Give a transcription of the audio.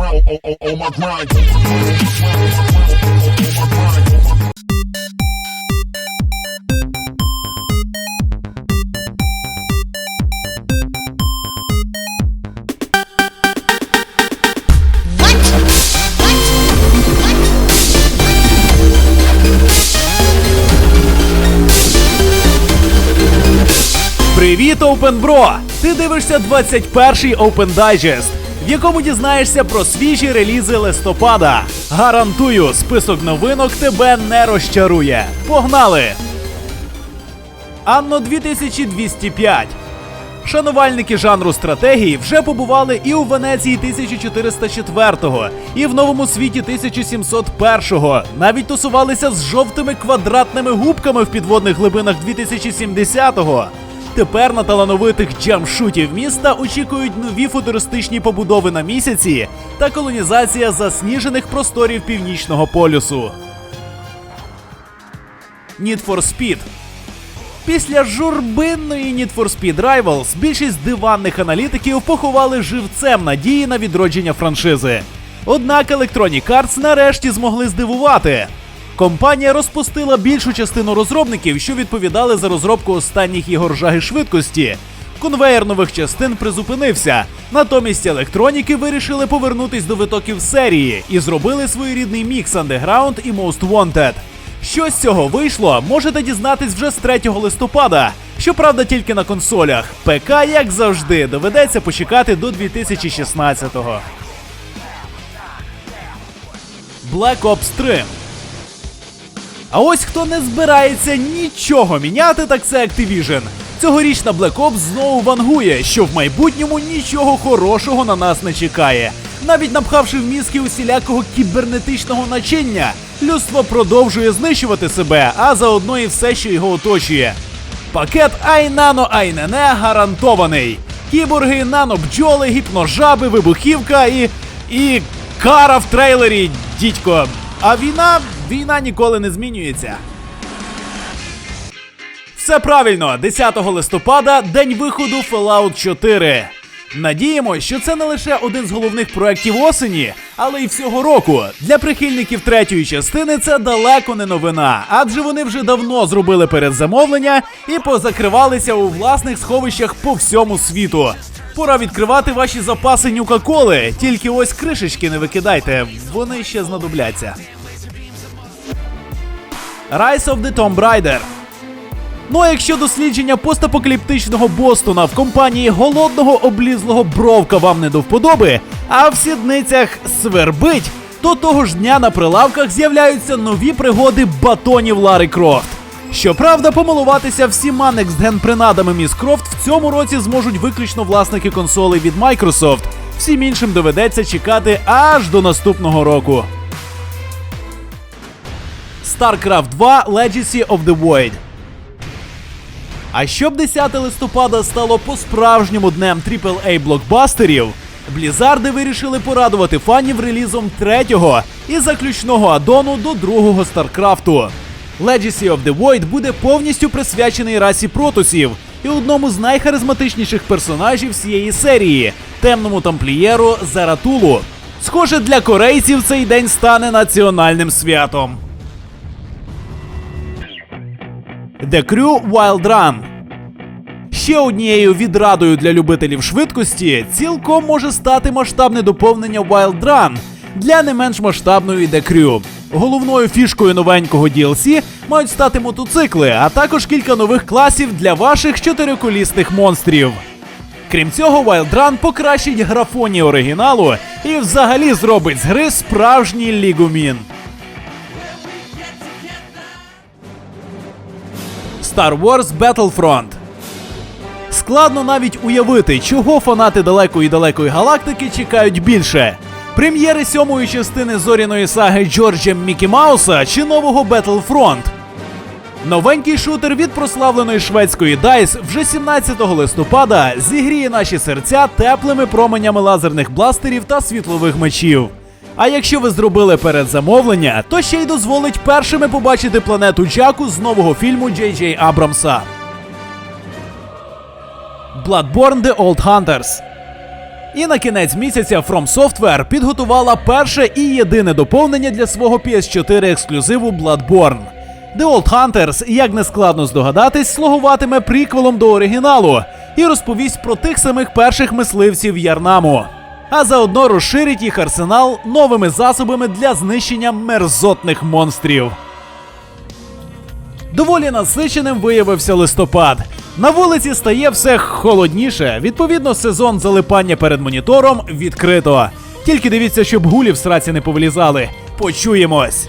my grind. Привіт, Bro! Ти дивишся 21-й Open Digest, якому дізнаєшся про свіжі релізи листопада. Гарантую, список новинок тебе не розчарує. Погнали! Анно 2205. Шанувальники жанру стратегії вже побували і у Венеції 1404-го, і в новому світі 1701-го. Навіть тусувалися з жовтими квадратними губками в підводних глибинах 2070-го. Тепер на талановитих джамшутів міста очікують нові футуристичні побудови на місяці та колонізація засніжених просторів північного полюсу. Need for Speed Після журбинної Need for Speed Rivals більшість диванних аналітиків поховали живцем надії на відродження франшизи. Однак Electronic Arts нарешті змогли здивувати. Компанія розпустила більшу частину розробників, що відповідали за розробку останніх ігор жаги швидкості. Конвеєр нових частин призупинився. Натомість електроніки вирішили повернутись до витоків серії і зробили своєрідний мікс Underground і Most Wanted. Що з цього вийшло, можете дізнатись вже з 3 листопада. Щоправда, тільки на консолях. ПК, як завжди, доведеться почекати до 2016-го. Black Ops 3 а ось хто не збирається нічого міняти, так це Activision. Цьогорічна Black Ops знову вангує, що в майбутньому нічого хорошого на нас не чекає. Навіть напхавши в мізки усілякого кібернетичного начиння, людство продовжує знищувати себе, а заодно і все, що його оточує. Пакет Айнано Айнене гарантований. Кіборги, нанобджоли, гіпножаби, вибухівка і. і кара в трейлері, дідько. А війна, війна ніколи не змінюється. Все правильно, 10 листопада, день виходу Fallout 4. Надіємось, що це не лише один з головних проєктів осені, але й всього року. Для прихильників третьої частини це далеко не новина, адже вони вже давно зробили передзамовлення і позакривалися у власних сховищах по всьому світу. Пора відкривати ваші запаси нюка-коли, тільки ось кришечки не викидайте, вони ще знадобляться. Rise of the Tomb Raider Ну а якщо дослідження постапокаліптичного Бостона в компанії голодного облізлого бровка вам не до вподоби, а в сідницях свербить, то того ж дня на прилавках з'являються нові пригоди батонів Лари Крофт. Щоправда, помилуватися всіма next-gen принадами Міс Крофт в цьому році зможуть виключно власники консолей від Microsoft. Всім іншим доведеться чекати аж до наступного року. StarCraft 2 Legacy of the Void а щоб 10 листопада стало по-справжньому днем AAA блокбастерів, Блізарди вирішили порадувати фанів релізом третього і заключного адону до другого Старкрафту. Legacy of the Void буде повністю присвячений расі протусів і одному з найхаризматичніших персонажів всієї серії темному тамплієру Заратулу. Схоже, для корейців цей день стане національним святом. The Crew Wild Run. Ще однією відрадою для любителів швидкості цілком може стати масштабне доповнення Wild Run для не менш масштабної The Crew. Головною фішкою новенького DLC мають стати мотоцикли, а також кілька нових класів для ваших чотириколісних монстрів. Крім цього, Wild Run покращить графоні оригіналу і взагалі зробить з гри справжній лігумін. Star Wars Battlefront. Складно навіть уявити, чого фанати далекої далекої галактики чекають більше. Прем'єри сьомої частини зоряної саги Джорджем Мікі Мауса чи нового Battlefront. Новенький шутер від прославленої шведської DICE вже 17 листопада зігріє наші серця теплими променями лазерних бластерів та світлових мечів. А якщо ви зробили передзамовлення, то ще й дозволить першими побачити планету Джаку з нового фільму Джей Джей Абрамса. Bloodborne The Old Hunters. І на кінець місяця From Software підготувала перше і єдине доповнення для свого PS4 ексклюзиву Bloodborne. The Old Hunters, як не складно здогадатись, слугуватиме приквелом до оригіналу і розповість про тих самих перших мисливців Ярнаму. А заодно розширить їх арсенал новими засобами для знищення мерзотних монстрів. Доволі насиченим виявився листопад. На вулиці стає все холодніше. Відповідно, сезон залипання перед монітором відкрито. Тільки дивіться, щоб гулі в сраці не повилізали. Почуємось!